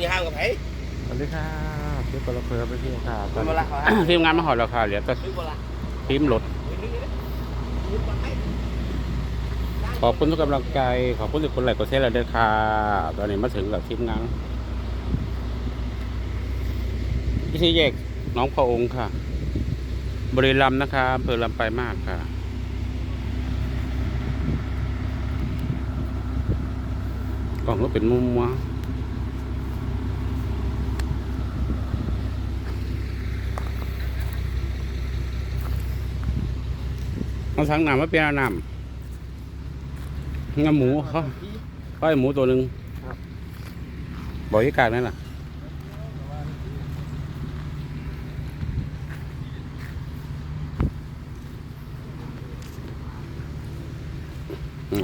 มีห้างกับไผสวัสดีครับพี่ปลาเพลไปเที่ยวครับมันมาละเขาทีมงานมาหอดแล้วค่ะเหลือแต่ซื้อบ่ละทีมรถขอบคุณทุกกำลังใจ ขอบคุณทุกคนไลค์กดแชร์เราด้วยค่ะตอนนี้มาถึงกับทีมงานพิธีแยกหน้องพระองค์ค่ะ บริรัมย์นะคะอำเภอลำไปลายมากค่ะกล่องก็เป็นมุมวะ เอาทั้งน้ำมาเปลี่ยนเอาน้ำงั้นหมูเขาเขาให้หมูตัวหนึ่งบอกยี่กากนั่นน่ะ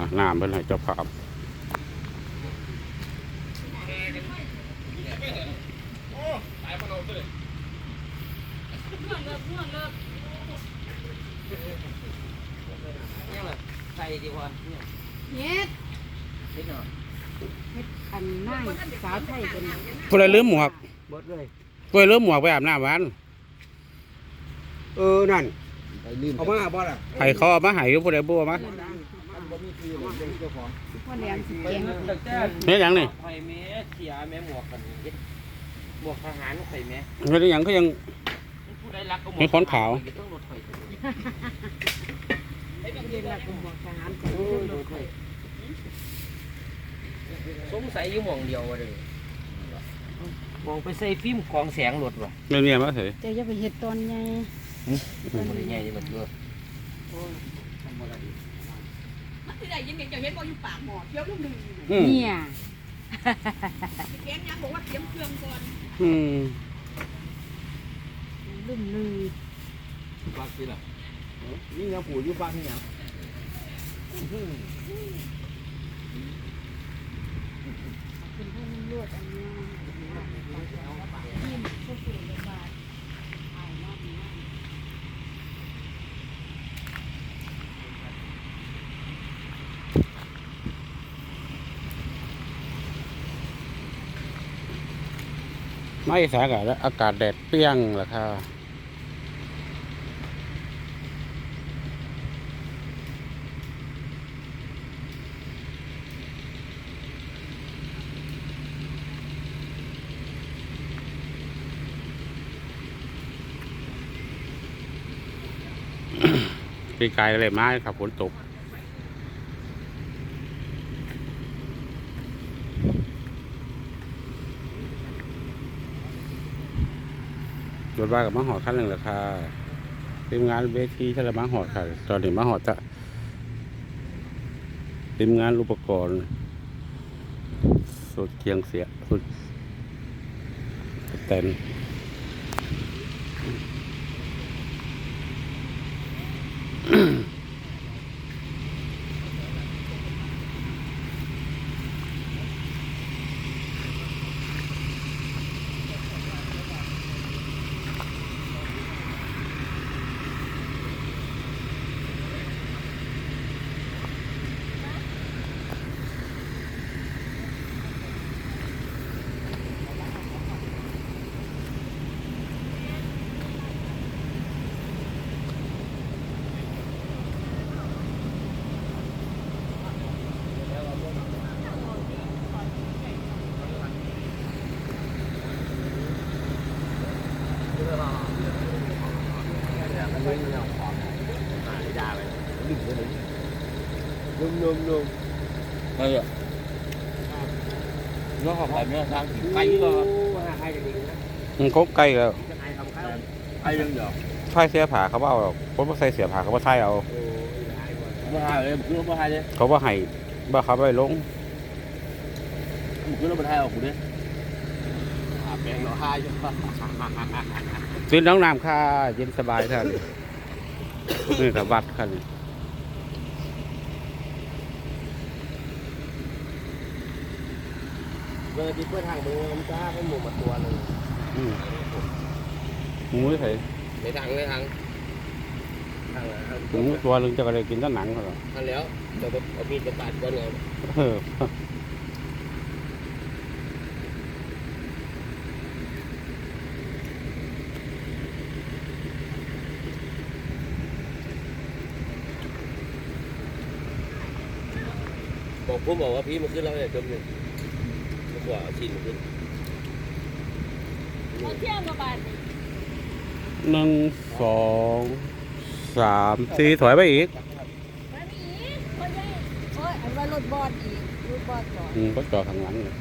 อะน้ำเป็นให้เจ้าภาพ ใส่ดีกว่าเนี่ยเฮ็ดนิดหน่อยเฮ็ดอันนั่งสาวไทยเป็นผู้ใดลืมหมวกเบิดเลยผู้ใดลืมหมวกไปอาบน้ำวันเออนั่นไปลืมเอามาบ่ล่ะให้เขาเอามาให้อยู่ผู้ใดบัวมาว่าแหลมสิเก่งเนี่ยอย่างนี่ไข่แม่เสียแม่หมวกกันหมวกทหารไข่แม่เนี่ยอย่างก็ยังผู้ใดรักก็หมวกมีคนขาว ต้องรถไฟ เรียนละกลุ่มบอกทหารกัน สงสัยอยู่หมองเดียวเลยมองไปใส่ฟิล์มกองแสงรถว่ะเนี่ยเนี่ยมาเถอะเจ้าอย่าไปเฮ็ดตอนใหญ่มันใหญ่มันเยอะมันสิได้ยินเสียงเจ้าเห็นบ่อยู่ปากหม้อเที่ยวลูกหนึ่งอืมเนี่ยแกนยังบอกว่าเตรียมเครื่องก่อนอืมลืมลือฟังสิล่ะนี่ยังปู่อยู่ฟังนี่ยังเป็นผู้มันรวดอันนี้ทีมผู้สูง ไม่สากาแล้วอากาศแดดเปรี้ยงหรอค่ะ ปีกายอะไรมาครับฝนตกรถบ้านกับมาหอดขั้นหนึ่งราคาทีมงานเวทีทะเลมาหอดค่ะ ตอนนี้มาหอดจะทีมงานอุปกรณ์สุดเคียงเสียสุดเต็ม mm นนุ่มนุ่มนุ่มเออเนื้อหอมแบบเนื้อทางไก่ก็ว่าใครจะดีนะมันครบใกล้แล้วไก่ยังเดียวใช่เสียผ่าเขาบ่เอาหรอกคนบ่ใส่เสียผ่าเขาบ่ใช่เอาโอ้ยหายหมดบ่หายเลยคือบ่หายเลยเขาบ่ให้บ่เขาไปลงคือเราบ่หายออกกูเด้อาแปลงเราหายอยู่ ซื้อน้องน้ำค่ะเย็นสบายค่ะนี่นี่กับวัดค่ะนี่เบอร์ที่เพื่อทางมือมันจ้าเป็นหมูมาตัวหนึ่งอืมหมูไทยในทางในทางทางหมูตัวหนึงจะก็เลยกินแต้นหนังเขาหรอกทางแล้วจะเอามีดจะปาดก้อนเงา บอกผมบอกว่าพี่มันขึ้นแล้วเนี่ยจมหนึ่งดีกว่าเอาชิ้นมันขึ้นเขาเที่ยวมาบาทนี่หนึ่งสองสามสี่ถอยไปอีกมามีอีกคนใหญ่โอ้ยอันว่ารถบอดอีกรถบอดก่อนอืมก็จอดข้างหลังเลย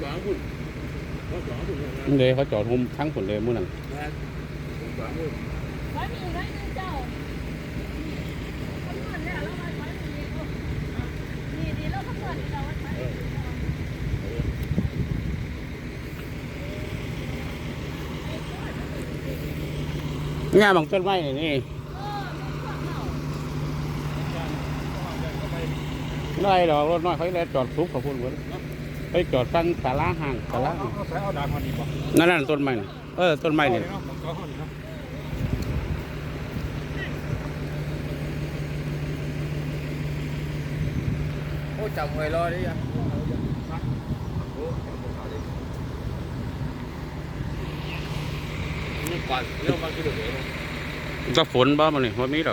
หวังคุณหวังคุณนี่เลยเขาจอดหุมทั้งผลเลยมู่นั่นหวังคุณมามีน้อยนึงเจ้าคำนวณแล้วเรามาถอยมีอีกนี่ ดีแล้วคำนวณเราว่าถอยง่ายบางต้นไม้นี่นี่ได้ดอกรถน้อยเขาเลยจอดทุกขอบคุณเหมือนไปจอดตั้งตาลาห่างตาลาห่างนั่นนั่นต้นไม้นะเออต้นไม้นี่เนาะของเขาเขานี่เนาะ โอ้จำไว้รอได้ยั งนี่ก่อนเรื่องมันคือเดี๋ยวนี้จะฝนบ้ามันนี่วันนี้ด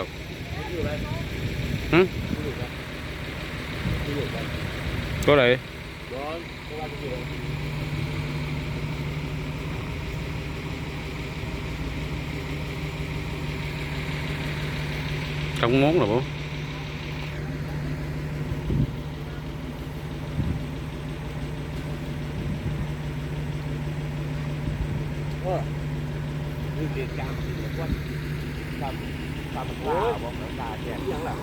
ออยู่ไรหึอยู่ไรอยู่ไรตัวไหนร้อนเพราะว่าอยู่ไรจังมงเหรอบ่นี่เด็กจามสิว่าจำจำตาบอกน้ำตาแก่ยังหลัง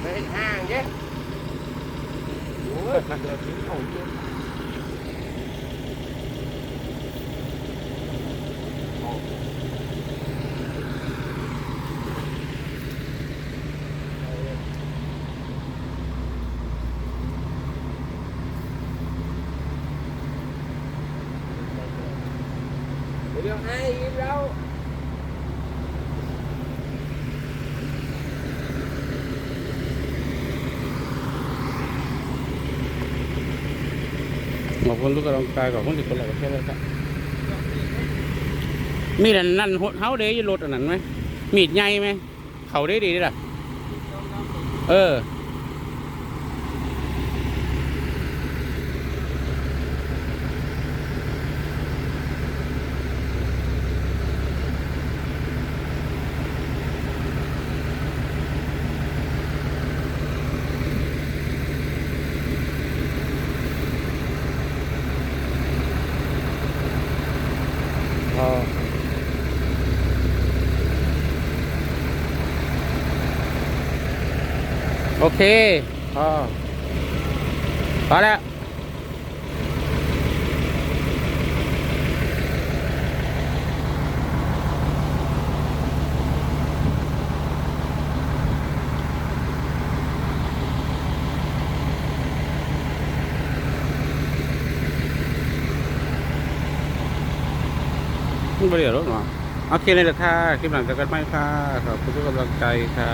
ไปห้างเย้โอ้ยเดือดถึงเขาเยอะ เดี๋ยวให้ยิ้มแล้วขอบคุณทุกกำลังใจขอบคุณทุกคนหลายประเทศเลยครับมีแต่นั่นเฮาเด้ยรถอันนั้นไหมมีดใหญ่ไหม เขาได้ดีได้ล่ะ เออ พอ โอเคพอพอแล้วมันบริเวณรถหรอโอเคเลยละค่ะ คลิปหลังจากกันไหมค่ะ ขอบคุณทุกกำลังใจค่ะ